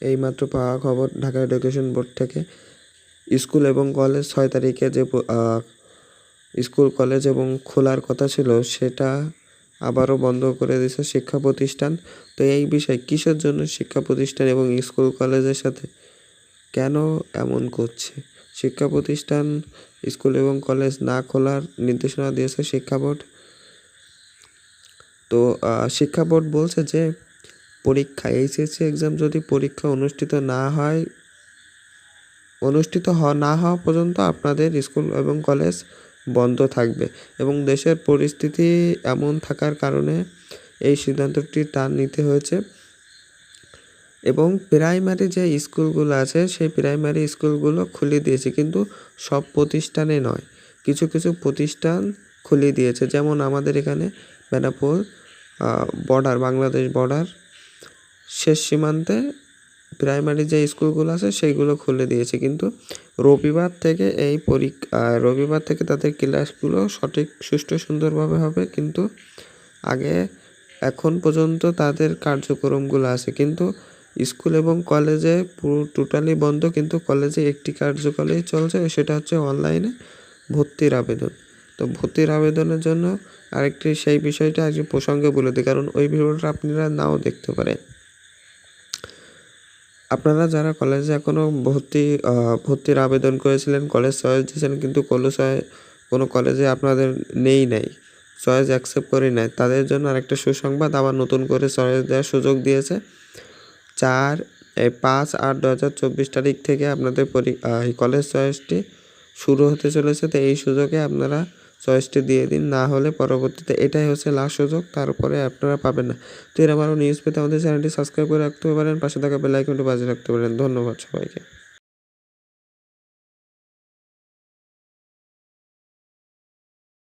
এইমাত্র পাওয়া খবর ঢাকা এডুকেশন বোর্ড থেকে। স্কুল এবং কলেজ ছয় তারিখে যে স্কুল, কলেজ এবং খোলার কথা ছিল সেটা আবারও বন্ধ করে দিয়েছে শিক্ষা প্রতিষ্ঠান। তো এই বিষয়ে কিসের জন্য শিক্ষা প্রতিষ্ঠান এবং স্কুল, কলেজের সাথে কেন এমন করছে? শিক্ষা প্রতিষ্ঠান, স্কুল এবং কলেজ না খোলার নির্দেশনা দিয়েছে শিক্ষা বোর্ড। তো শিক্ষা বোর্ড বলছে যে পরীক্ষা এইচএসসি এক্সাম যদি পরীক্ষা অনুষ্ঠিত না হয়, অনুষ্ঠিত না হওয়া পর্যন্ত আপনাদের স্কুল এবং কলেজ বন্ধ থাকবে এবং দেশের পরিস্থিতি এমন থাকার কারণে এই সিদ্ধান্তটি তার নিতে হয়েছে এবং প্রাইমারি যে স্কুলগুলো আছে, সেই প্রাইমারি স্কুলগুলো খুলে দিয়েছে কিন্তু সব প্রতিষ্ঠানে নয়। কিছু কিছু প্রতিষ্ঠান খুলে দিয়েছে। যেমন আমাদের এখানে বেনাপুর বর্ডার বাংলাদেশ বর্ডার শেষ সীমান্তে প্রাইমারি যে স্কুলগুলো আছে, সেইগুলো খুলে দিয়েছে। কিন্তু রবিবার থেকে এই পরীক্ষা রবিবার থেকে তাদের ক্লাসগুলো সঠিক, সুষ্ঠু, সুন্দরভাবে হবে। কিন্তু আগে, এখন পর্যন্ত তাদের কার্যক্রমগুলো আছে। কিন্তু স্কুল এবং কলেজে পুরো টোটালি বন্ধ। কিন্তু কলেজে একটি কার্যকরই চলছে, সেটা হচ্ছে অনলাইনে ভর্তির আবেদন। তো ভর্তির আবেদনের জন্য আরেকটি, সেই বিষয়টা আজকে প্রসঙ্গে বলে দিই। কারণ ওই ভিডিওটা আপনারা নাও দেখতে পারেন। আপনারা যারা কলেজে এখনও ভর্তি ভর্তির আবেদন করেছিলেন কলেজ চয়েস দিয়েছেন, কিন্তু কোনো কোনো কলেজে আপনাদের নেই নাই চয়েস অ্যাকসেপ্ট করে নাই তাদের জন্য আরেকটা সুসংবাদ আবার নতুন করে চয়েস দেওয়ার সুযোগ দিয়েছে। চার পাঁচ আট দু হাজার চব্বিশ তারিখ থেকে আপনাদের পরি কলেজ চয়েসটি শুরু হতে চলেছে, তো এই সুযোগে আপনারা চয়েসটি দিয়ে দিন, না হলে পরবর্তীতে এটাই হচ্ছে লাস্ট সুযোগ, তারপরে আপনারা পাবেন না। তো এরকম আরও নিউজ পেতে আমাদের চ্যানেলটি সাবস্ক্রাইব করে রাখতে পারেন, পাশে থাকা বেলাইকনটি বাজে রাখতে পারেন। ধন্যবাদ সবাইকে।